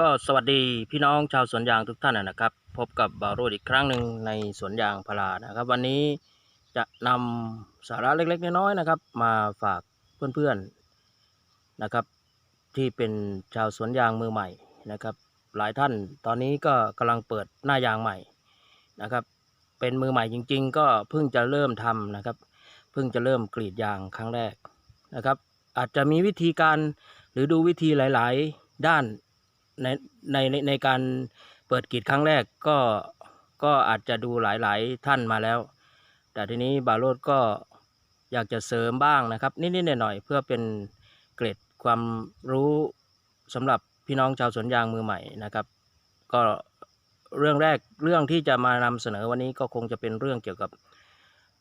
ก็สวัสดีพี่น้องชาวสวนยางทุกท่านนะครับ พบกับบาวโรดอีกครั้งหนึ่งในสวนยางพารานะครับ วันนี้จะนำสาระเล็กๆน้อยๆนะครับ มาฝากเพื่อนๆนะครับ ที่เป็นชาวสวนยางมือใหม่นะครับ หลายท่านตอนนี้ก็กำลังเปิดหน้ายางใหม่นะครับ เป็นมือใหม่จริง ๆ ก็เพิ่งจะเริ่มทำนะครับ เพิ่งจะเริ่มกรีดยางครั้งแรกนะครับ อาจจะมีวิธีการหรือดูวิธีหลาย ๆ ด้าน ในในในในการเปิดกรีดครั้งแรกก็ก็อาจจะดูหลายๆท่านมาแล้ว แต่ทีนี้บาโรดก็อยากจะเสริมบ้างนะครับนิดๆหน่อยๆเพื่อเป็นเกร็ดความรู้สำหรับพี่น้องชาวสวนยางมือใหม่นะครับ ก็เรื่องแรกเรื่องที่จะมานำเสนอวันนี้ก็คงจะเป็นเรื่องเกี่ยวกับ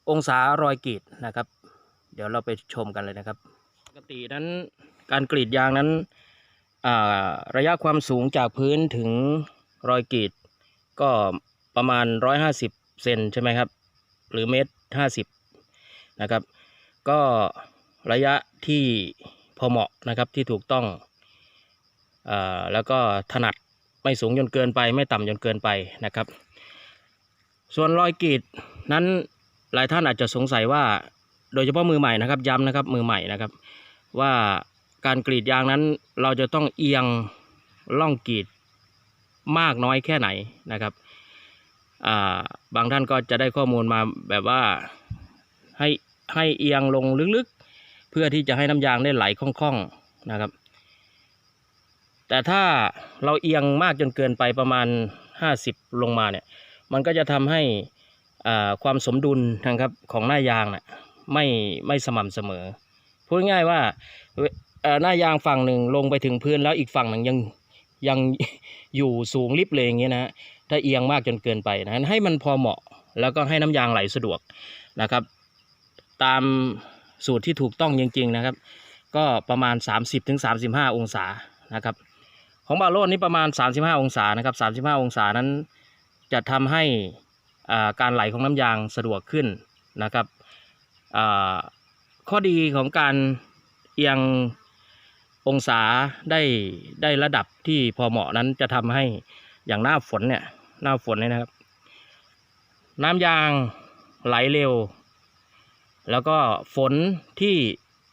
องศารอยกรีดนะครับ เดี๋ยวเราไปชมกันเลยนะครับ ปกตินั้นการกรีดยางนั้น ระยะความสูงจากพื้นถึงรอยกรีด ก็ประมาณ 150 เซนใช่ไหมครับ หรือเมตร 50 นะครับ ก็ระยะที่พอเหมาะนะครับที่ถูกต้องอ่าแล้วก็ถนัดไม่สูงจนเกินไป ไม่ต่ำจนเกินไปนะครับ ส่วนรอยกรีดนั้นหลายท่านอาจจะสงสัยว่า โดยเฉพาะมือใหม่นะครับย้ำนะครับมือใหม่นะครับว่า การกรีดยางนั้นเราจะต้องเอียงล่องกรีดมากน้อยแค่ไหนนะครับาบางท่านก็จะได้ข้อมูลมาแบบว่าให้ให้เอียงลงลึกๆ เพื่อที่จะให้น้ำยางได้ไหลคล่องๆนะครับ แต่ถ้าเราเอียงมากจนเกินไปประมาณ 50 ลงมาเนี่ย มันก็จะทำให้ความสมดุลนะครับของหน้ายางน่ะไม่ไม่สม่ำเสมอ พูดง่ายว่า หน้ายางฝั่งหนึ่งลงไปถึงพื้นแล้วอีกฝั่งหนึ่งยังยังอยู่สูงลิบเลยอย่างเงี้ยนะฮะถ้าเอียงมากจนเกินไปนะให้มันพอเหมาะแล้วก็ให้น้ำยางไหลสะดวกนะครับ ตามสูตรที่ถูกต้องจริง ๆนะครับ ก็ประมาณ 30-35 องศานะครับ ของบาโลดนี่ประมาณ 35 องศานะครับ35 องศานั้นจะทำให้อ่าการไหลของน้ำยางสะดวกขึ้นนะครับอ่าข้อดีของการเอียง องศาได้ได้ระดับที่พอเหมาะนั้นจะทำให้อย่างหน้าฝนเนี่ยหน้าฝนเนี่ยนะครับ น้ำยางไหลเร็ว แล้วก็ฝนที่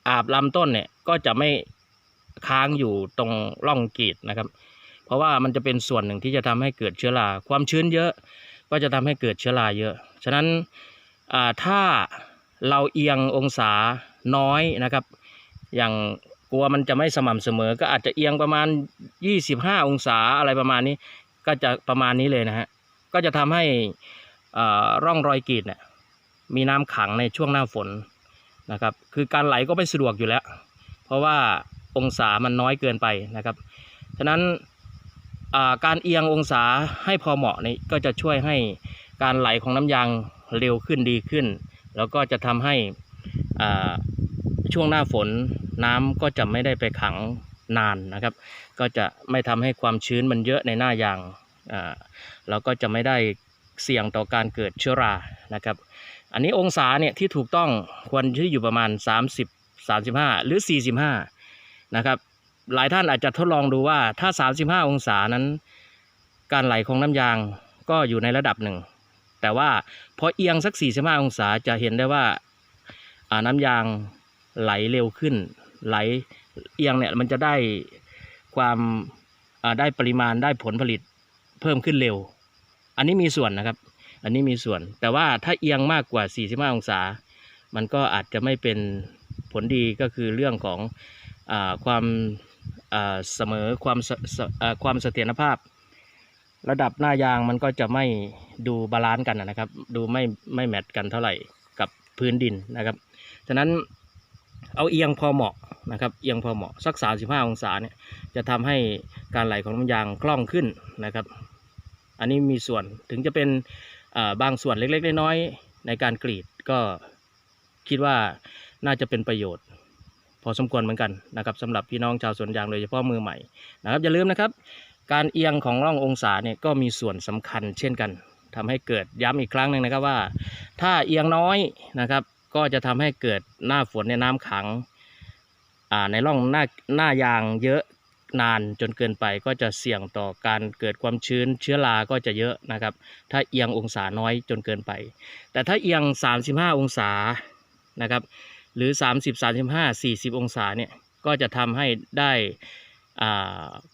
อาบลำต้นเนี่ยก็จะไม่ค้างอยู่ตรงร่องกีดนะครับ เพราะว่ามันจะเป็นส่วนหนึ่งที่จะทำให้เกิดเชื้อราความชื้นเยอะก็จะทำให้เกิดเชื้อราเยอะ ฉะนั้นอ่าถ้าเราเอียงองศาน้อยนะครับ อย่าง กลัวมันจะไม่สม่ำเสมอ ก็อาจจะเอียงประมาณ 25 องศาอะไรประมาณนี้ ก็จะประมาณนี้เลยนะฮะก็จะทำให้อ่าร่องรอยกรีดเนี่ยมีน้ำขังในช่วงหน้าฝนนะครับ คือการไหลก็ไม่สะดวกอยู่แล้ว เพราะว่าองศามันน้อยเกินไปนะครับฉะนั้นอ่าการเอียงองศาให้พอเหมาะนี่ก็จะช่วยให้การไหลของน้ำยางเร็วขึ้นดีขึ้น แล้วก็จะทำให้อ่า ช่วงหน้าฝนน้ำก็จะไม่ได้ไปขังนานนะครับ ก็จะไม่ทำให้ความชื้นมันเยอะในหน้ายางอ่าแล้วก็จะไม่ได้เสี่ยงต่อการเกิดเชื้อรานะครับ อันนี้องศาเนี่ยที่ถูกต้องควรที่อยู่ประมาณ 30 35 หรือ 45 นะครับ หลายท่านอาจจะทดลองดูว่าถ้า 35 องศานั้น การไหลของน้ำยางก็อยู่ในระดับหนึ่ง แต่ว่าพอเอียงสัก 45 องศาจะเห็นได้ว่าอ่าน้ำยาง ไหลเร็วขึ้น ไหลเอียงเนี่ยมันจะได้ความได้ปริมาณได้ผลผลิตเพิ่มขึ้นเร็ว อันนี้มีส่วนนะครับ อันนี้มีส่วน แต่ว่าถ้าเอียงมากกว่า 45 องศา มันก็อาจจะไม่เป็นผลดีก็คือเรื่องของอความเสมอความความเสถียรภาพ ระดับหน้ายางมันก็จะไม่ดูบาลานซ์กันนะครับ ดูไม่ไม่แมทกันเท่าไหร่กับพื้นดินนะครับ ฉะนั้น เอาเอียงพอเหมาะนะครับเอียงพอเหมาะสัก 35 องศาเนี่ยจะทำให้การไหลของน้ำยางคล่องขึ้นนะครับ อันนี้มีส่วนถึงจะเป็นบางส่วนเล็กๆน้อยๆในการกรีดก็คิดว่าน่าจะเป็นประโยชน์ พอสมควรเหมือนกันนะครับสำหรับพี่น้องชาวสวนยางโดยเฉพาะมือใหม่นะครับอย่าลืมนะครับ การเอียงของร่ององศาเนี่ยก็มีส่วนสำคัญเช่นกันทำให้เกิดย้ำอีกครั้งหนึ่งนะครับว่า ถ้าเอียงน้อยนะครับ ก็จะทำให้เกิดหน้าฝนในน้ำขังในร่องหน้าหน้ายางเยอะนานจนเกินไปก็จะเสี่ยงต่อการเกิดความชื้นเชื้อราก็จะเยอะนะครับ ถ้าเอียงองศาน้อยจนเกินไป แต่ถ้าเอียง 35 องศานะครับหรือ 30 35 40 องศาเนี่ยก็จะทำให้ได้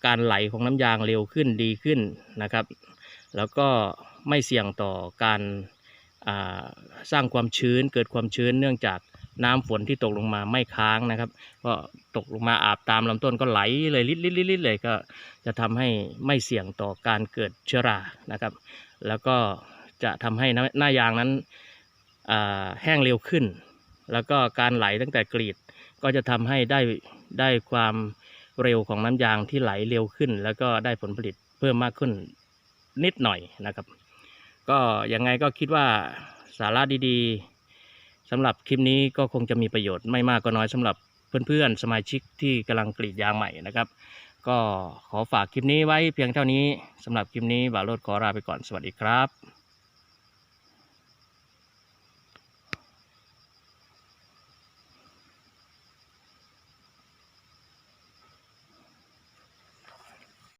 การไหลของน้ำยางเร็วขึ้นดีขึ้นนะครับ แล้วก็ไม่เสี่ยงต่อการ สร้างความชื้นเกิดความชื้นเนื่องจากน้ำฝนที่ตกลงมาไม่ค้างนะครับ ก็ตกลงมาอาบตามลำต้นก็ไหลเลยลิดลิดลิดลิดเลยก็จะทำให้ไม่เสี่ยงต่อการเกิดเชื้อรานะครับ แล้วก็จะทำให้หน้ายางนั้นแห้งเร็วขึ้น แล้วก็การไหลตั้งแต่กรีดก็จะทำให้ได้ได้ความเร็วของน้ำยางที่ไหลเร็วขึ้น แล้วก็ได้ผลผลิตเพิ่มมากขึ้นนิดหน่อยนะครับ ก็ยังไงก็คิดว่าสาระดีๆสำหรับคลิปนี้ก็คงจะมีประโยชน์ไม่มากก็น้อยสำหรับเพื่อนๆ สมาชิกที่กำลังกรีดยางใหม่นะครับ ก็ขอฝากคลิปนี้ไว้เพียงเท่านี้สำหรับคลิปนี้บ่าวโรดขอลาไปก่อนสวัสดีครับ